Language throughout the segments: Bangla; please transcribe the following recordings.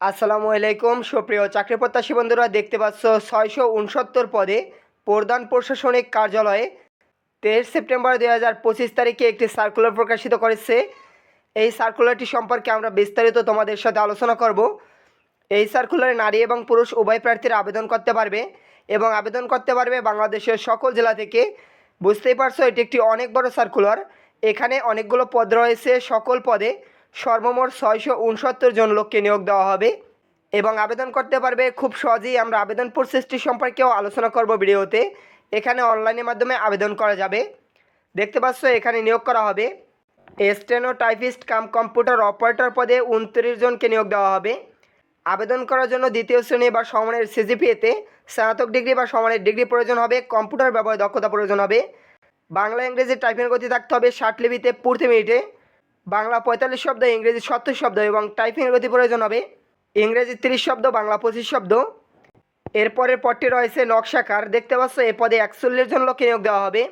আসসালামু আলাইকুম, সুপ্রিয় চাকরি প্রত্যাশী বন্ধুরা, দেখতে পাচ্ছ ছয়শো উনসত্তর পদে প্রধান প্রশাসনিক কার্যালয়ে তেইশ সেপ্টেম্বর দুই হাজার পঁচিশ তারিখে একটি সার্কুলার প্রকাশিত করেছে। এই সার্কুলারটি সম্পর্কে আমরা বিস্তারিত তোমাদের সাথে আলোচনা করব। এই সার্কুলারে নারী এবং পুরুষ উভয় প্রার্থীরা আবেদন করতে পারবে এবং আবেদন করতে পারবে বাংলাদেশের সকল জেলা থেকে। বুঝতেই পারছ, এটি একটি অনেক বড় সার্কুলার এখানে অনেকগুলো পদ রয়েছে সকল পদে। সর্বমোট ছয়শো উনসত্তর জন লোককে নিয়োগ দেওয়া হবে এবং আবেদন করতে পারবে খুব সহজেই আমরা আবেদন প্রসেসটি সম্পর্কেও আলোচনা করব ভিডিওতে। এখানে অনলাইনের মাধ্যমে আবেদন করা যাবে। দেখতে পাচ্ছ, এখানে নিয়োগ করা হবে। Steno typist cum computer operator পদে উনত্রিশ জনকে নিয়োগ দেওয়া হবে। আবেদন করার জন্য দ্বিতীয় শ্রেণি বা সমানের সিজিপিএতে স্নাতক ডিগ্রি বা সমানের ডিগ্রি প্রয়োজন হবে, কম্পিউটার ব্যবহার দক্ষতা প্রয়োজন হবে। বাংলা ইংরেজি টাইপিং গতি থাকতে হবে ষাট লিপিতে প্রতি মিনিটে। বাংলা পঁয়তাল্লিশ শব্দ, ইংরেজি সত্তর শব্দ এবং টাইপিং গতি প্রয়োজন হবে। ইংরেজি তিরিশ শব্দ, বাংলা পঁচিশ শব্দ। এরপরের পদটি রয়েছে নকশাকার। দেখতে পাচ্ছ, এ পদে একচল্লিশ জন লোককে নিয়োগ দেওয়া হবে।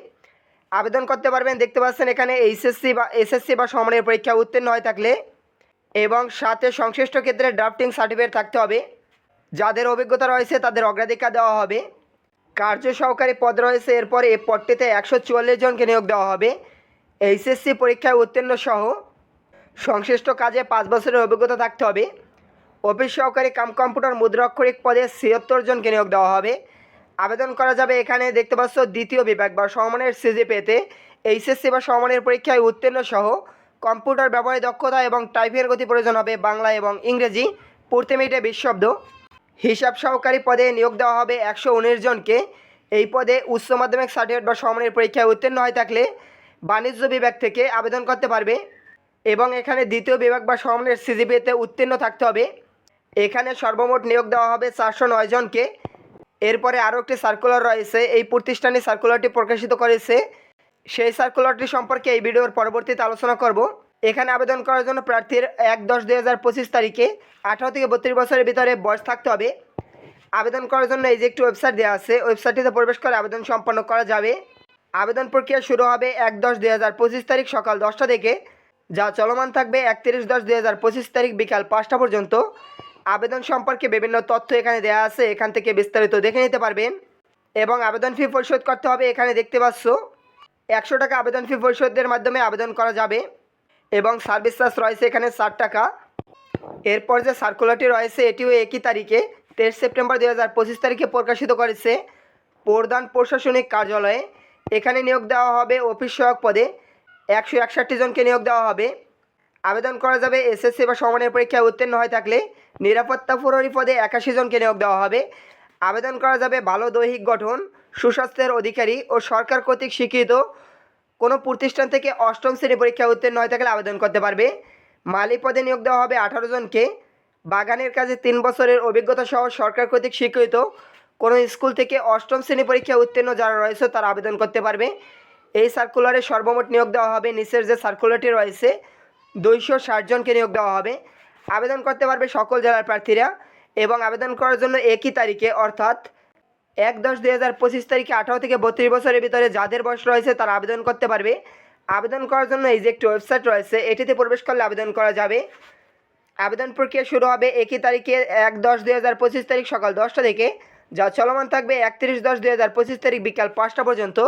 আবেদন করতে পারবেন, দেখতে পাচ্ছেন এখানে এইচএসসি বা এসএসসি বা সমানের পরীক্ষা উত্তীর্ণ হয়ে থাকলে এবং সাথে সংশ্লিষ্ট ক্ষেত্রে ড্রাফটিং সার্টিফিকেট থাকতে হবে। যাদের অভিজ্ঞতা রয়েছে, তাদের অগ্রাধিকার দেওয়া হবে। কার্য সহকারী পদ রয়েছে, এরপর এ পদটিতে একশো চুয়াল্লিশ জনকে নিয়োগ দেওয়া হবে। এইচএসসি পরীক্ষায় উত্তীর্ণ সহ সংশ্লিষ্ট কাজে পাঁচ বছরের অভিজ্ঞতা থাকতে হবে। অফিস সহকারী কাম কম্পিউটার মুদ্রাক্ষরিক পদে ছিয়াত্তর জনকে নিয়োগ দেওয়া হবে। আবেদন করা যাবে এখানে দেখতে পাচ্ছ দ্বিতীয় বিভাগ বা সমমানের সিজিপিএতে। এইচএসসি বা সমমানের পরীক্ষায় উত্তীর্ণ সহ কম্পিউটার ব্যবহারে দক্ষতা এবং টাইপের গতি প্রয়োজন হবে বাংলা এবং ইংরেজি। প্রতি মিনিটে বিশ শব্দ। হিসাব সহকারী পদে নিয়োগ দেওয়া হবে একশো উনিশ জনকে। এই পদে উচ্চ মাধ্যমিক সার্টিফিকেট বা সমমানের পরীক্ষায় উত্তীর্ণ হয়ে থাকলে বাণিজ্য বিভাগ থেকে আবেদন করতে পারবে। এবং এখানে দ্বিতীয় বিভাগ বা সমমানের সিজিপিএতে উত্তীর্ণ থাকতে হবে। এখানে সর্বমোট নিয়োগ দেওয়া হবে চারশো নয় জনকে। এরপরে আরও একটি সার্কুলার রয়েছে। এই প্রতিষ্ঠানে সার্কুলারটি প্রকাশিত করেছে। সেই সার্কুলারটি সম্পর্কে এই ভিডিওর পরবর্তীতে আলোচনা করব। এখানে আবেদন করার জন্য প্রার্থীর এক দশ দুই হাজার পঁচিশ তারিখে আঠারো থেকে বত্রিশ বছরের ভিতরে বয়স থাকতে হবে। আবেদন করার জন্য এই যে একটি ওয়েবসাইট দেওয়া আছে ওয়েবসাইটটিতে প্রবেশ করে আবেদন সম্পন্ন করা যাবে। আবেদন প্রক্রিয়া শুরু হবে এক দশ দুই হাজার পঁচিশ তারিখ সকাল দশটা থেকে। যা চলমান থাকবে একত্রিশ দশ দুই হাজার পঁচিশ তারিখ বিকাল পাঁচটা পর্যন্ত। আবেদন সম্পর্কে বিভিন্ন তথ্য এখানে দেওয়া আছে, এখান থেকে বিস্তারিত দেখে নিতে পারবেন। এবং আবেদন ফি পরিশোধ করতে হবে এখানে দেখতে পাচ্ছ, একশো টাকা আবেদন ফি পরিশোধের মাধ্যমে আবেদন করা যাবে। এবং সার্ভিস চার্জ রয়েছে এখানে ষাট টাকা। এরপর যে সার্কুলারটি রয়েছে, এটিও একই তারিখে, তেইশ সেপ্টেম্বর দুই হাজার পঁচিশ তারিখে প্রকাশিত করেছে প্রধান প্রশাসনিক কার্যালয়ে। এখানে নিয়োগ দেওয়া হবে অফিস সহায়ক পদে। একশো একষট্টি জনকে নিয়োগ দেওয়া হবে। আবেদন করা যাবে এসএসসি বা সমানের পরীক্ষায় উত্তীর্ণ হয়ে থাকলে নিরাপত্তা প্রহরী পদে একাশি জনকে নিয়োগ দেওয়া হবে। আবেদন করা যাবে ভালো দৈহিক গঠন, সুস্বাস্থ্যের অধিকারী ও সরকার কর্তৃক স্বীকৃত কোনো প্রতিষ্ঠান থেকে অষ্টম শ্রেণি পরীক্ষায় উত্তীর্ণ হয়ে থাকলে আবেদন করতে পারবে। মালিক পদে নিয়োগ দেওয়া হবে আঠারো জনকে। বাগানের কাজে তিন বছরের অভিজ্ঞতা সহ সরকার কর্তৃক স্বীকৃত কোনো স্কুল থেকে অষ্টম শ্রেণি পরীক্ষায় উত্তীর্ণ যারা রয়েছে তারা আবেদন করতে পারবে। এই সার্কুলারে সর্বমোট নিয়োগ দেওয়া হবে। নিচের যে সার্কুলারটি রয়েছে, দুইশো ষাট জনকে নিয়োগ দেওয়া হবে। আবেদন করতে পারবে সকল জেলার প্রার্থীরা এবং আবেদন করার জন্য একই তারিখে, অর্থাৎ এক দশ দুই হাজার পঁচিশ তারিখে আঠারো থেকে বত্রিশ বছরের ভিতরে যাদের বয়স রয়েছে তারা আবেদন করতে পারবে। আবেদন করার জন্য এই যে একটি ওয়েবসাইট রয়েছে, এটিতে প্রবেশ করলে আবেদন করা যাবে। আবেদন প্রক্রিয়া শুরু হবে একই তারিখে এক দশ দুই হাজার পঁচিশ তারিখ সকাল দশটা থেকে। যা চলমান থাকবে একত্রিশ দশ দুই হাজার পঁচিশ তারিখ বিকাল পাঁচটা পর্যন্ত।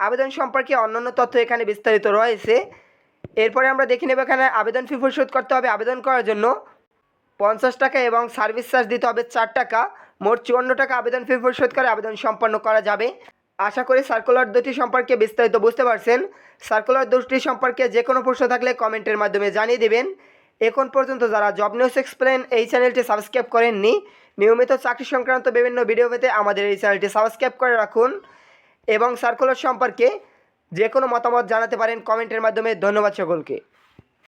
আবেদন সম্পর্কে অন্যান্য তথ্য এখানে বিস্তারিত রয়েছে। এরপরে আমরা দেখে নেব এখানে আবেদন ফি পরিশোধ করতে হবে আবেদন করার জন্য। পঞ্চাশ টাকা এবং সার্ভিস চার্জ দিতে হবে চার টাকা। মোট চুয়ান্ন টাকা আবেদন ফি পরিশোধ করে আবেদন সম্পন্ন করা যাবে। আশা করি সার্কুলার দুটি সম্পর্কে বিস্তারিত বুঝতে পারছেন। সার্কুলার দুটি সম্পর্কে যে কোনো প্রশ্ন থাকলে কমেন্টের মাধ্যমে জানিয়ে দেবেন। এখন পর্যন্ত যারা জব নিউজ এক্সপ্লেন এই চ্যানেলটি সাবস্ক্রাইব করেননি, নিয়মিত চাকরি সংক্রান্ত বিভিন্ন ভিডিও পেতে আমাদের এই চ্যানেলটি সাবস্ক্রাইব করে রাখুন। এবং সার্কুলার সম্পর্কে যে কোনো মতামত জানাতে পারেন কমেন্টের মাধ্যমে। ধন্যবাদ সকলকে।